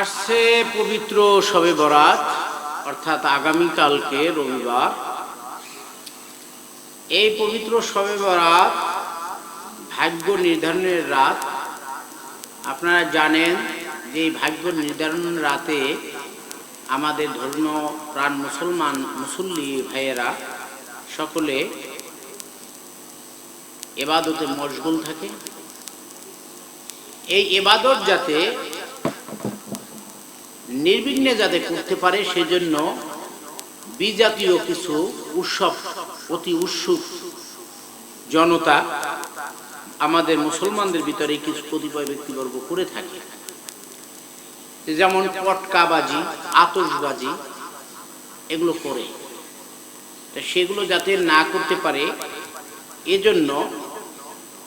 আসছে পবিত্র শবে বরাত, অর্থাৎ আগামীকালকে রবিবার। এই পবিত্র শবে বরাত ভাগ্য নির্ধারণের রাত। আপনারা জানেন যে ভাগ্য নির্ধারণ রাতে আমাদের ধর্মীয় প্রাণ মুসলমান, মুসল্লি ভাইয়েরা সকলে এবাদতে মশগুল থাকে। এই এবাদত যাতে নির্বিঘ্নে যাতে করতে পারে, সেজন্য বিজাতীয় কিছু উৎসব, অতি উৎসুক জনতা আমাদের মুসলমানদের ভিতরে কিছু কতিপয় ব্যক্তিবর্গ করে থাকে। যেমন পটকাবাজি আতসবাজি এগুলো করে। সেগুলো যাতে না করতে পারে, এজন্য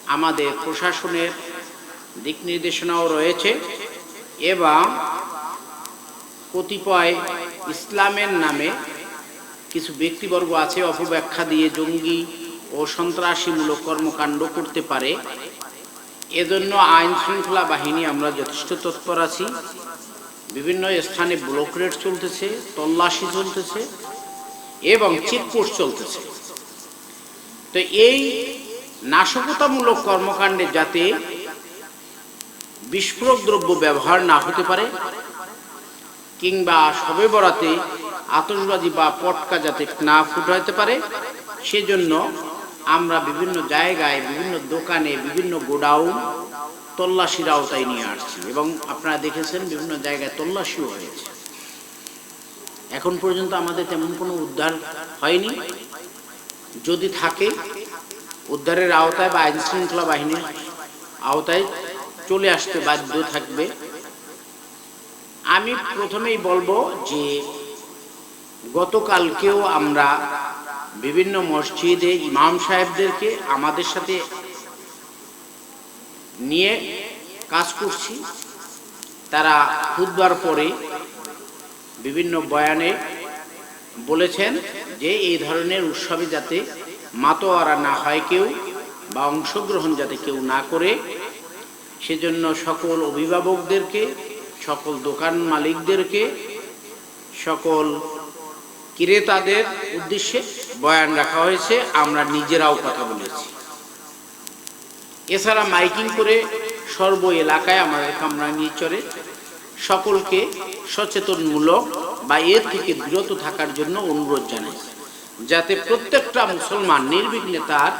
আমাদের প্রশাসনের দিক নির্দেশনাও রয়েছে এবং কতিপয় ইসলামের নামে কিছু ব্যক্তিবর্গ আছে, অপব্যাখ্যা দিয়ে জঙ্গি ও সন্ত্রাসীমূলক কর্মকাণ্ড করতে পারে। এজন্য আইন শৃঙ্খলা বাহিনী আমরা যথেষ্ট তৎপর আছি। বিভিন্ন স্থানে ব্লক রেড চলতেছে, তল্লাশি চলতেছে এবং চেকপোস্ট চলতেছে। তো এই নাশকতামূলক কর্মকাণ্ডে যাতে বিস্ফোরক দ্রব্য ব্যবহার না হতে পারে কিংবা সবে বরাতে আতসবাজি বা পটকা যাতে না ফুটাইতে পারে, সেজন্য আমরা বিভিন্ন জায়গায়, বিভিন্ন দোকানে, বিভিন্ন গোডাউন তল্লাশির আওতায় নিয়ে আসছি এবং আপনারা দেখেছেন বিভিন্ন জায়গায় তল্লাশিও হয়েছে। এখন পর্যন্ত আমাদের তেমন কোনো উদ্ধার হয়নি। যদি থাকে, উদ্ধারের আওতায় বা আইন শৃঙ্খলা বাহিনীর আওতায় চলে আসতে বাধ্য থাকবে। আমি প্রথমেই বলব যে গতকালকেও আমরা বিভিন্ন মসজিদে ইমাম সাহেবদেরকে আমাদের সাথে নিয়ে কাজ করছি। তারা খুদবার পরে বিভিন্ন বয়ানে বলেছেন যে এই ধরনের উৎসবে যাতে মাতোয়ারা না হয় কেউ বা অংশগ্রহণ যাতে কেউ না করে, সেজন্য সকল অভিভাবকদেরকে সকল দোকান মালিকদেরকে, সকল ক্রেতাদের উদ্দেশ্যে বয়ান রাখা হয়েছে, আমরা নিজেরাও কথা বলেছি। এছাড়া মাইকিং করে সর্ব এলাকায় আমাদের কামরাঙ্গিচরে সকলকে সচেতনমূলক বা এর থেকে বিরত থাকার জন্য অনুরোধ জানাই, যাতে প্রত্যেকটা মুসলমান নির্বিঘ্নে তার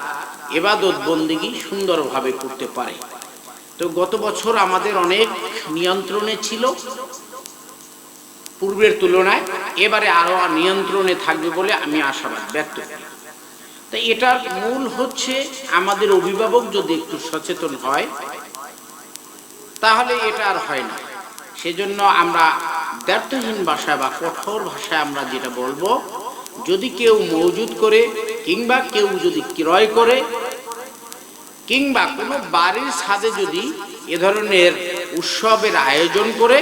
এবাদত বন্দিগি সুন্দরভাবে করতে পারে। তো গত বছর আমাদের অনেক নিয়ন্ত্রণে ছিল। পূর্বের তুলনায় এবারে আরও নিয়ন্ত্রণে থাকবে বলে আমি আশাবাদ ব্যক্ত করি। তো এটার মূল হচ্ছে আমাদের অভিভাবক যদি একটু সচেতন হয়, তাহলে এটা আর হয় না। সেজন্য আমরা ব্যর্থহীন ভাষায় বা কঠোর ভাষায় আমরা যেটা বলব, যদি কেউ মজুদ করে কিংবা কেউ যদি ক্রয় করে কিংবা কোনো বাড়ির সাথে যদি এ ধরনের উৎসবের আয়োজন করে,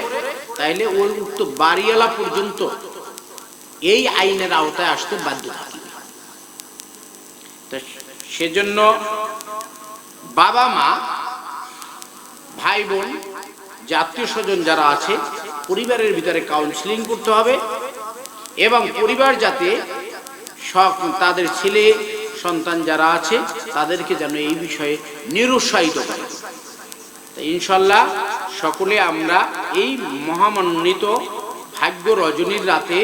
তাইলে ওই উক্ত বাড়িওয়ালা পর্যন্ত এই আইনের আওতায় আসতে বাধ্য থাকবে সেজন্য বাবা মা, ভাই বোন যে আত্মীয় স্বজন যারা আছে, পরিবারের ভিতরে কাউন্সিলিং করতে হবে এবং পরিবার যাতে সব তাদের ছেলে, সন্তান যারা আছে তাদেরকে যেন এই বিষয়ে নিরুৎসাহিত করে। ইনশাল্লাহ সকলে আমরা এই মহামান্বিত ভাগ্য রজনীর রাতে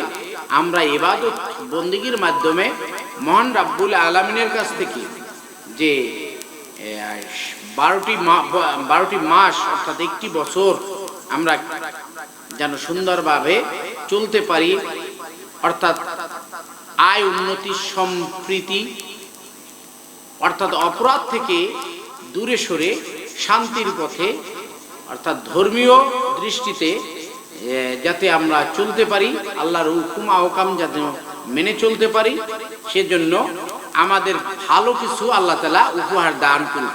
আমরা এবাদত বন্দিগির মাধ্যমে মহান রাব্বুল আলমিনের কাছ থেকে যে বারোটি বারোটি মাস অর্থাৎ একটি বছর আমরা যেন সুন্দরভাবে চলতে পারি, অর্থাৎ আয় উন্নতি সম্প্রীতি অর্থাৎ অপরাধ থেকে দূরে সরে শান্তির পথে, অর্থাৎ ধর্মীয় দৃষ্টিতে যাতে আমরা চলতে পারি, আল্লাহর হুকুম আহকাম যাতে মেনে চলতে পারি, সেজন্য আমাদের ভালো কিছু আল্লাহ তালা উপহার দান করুন।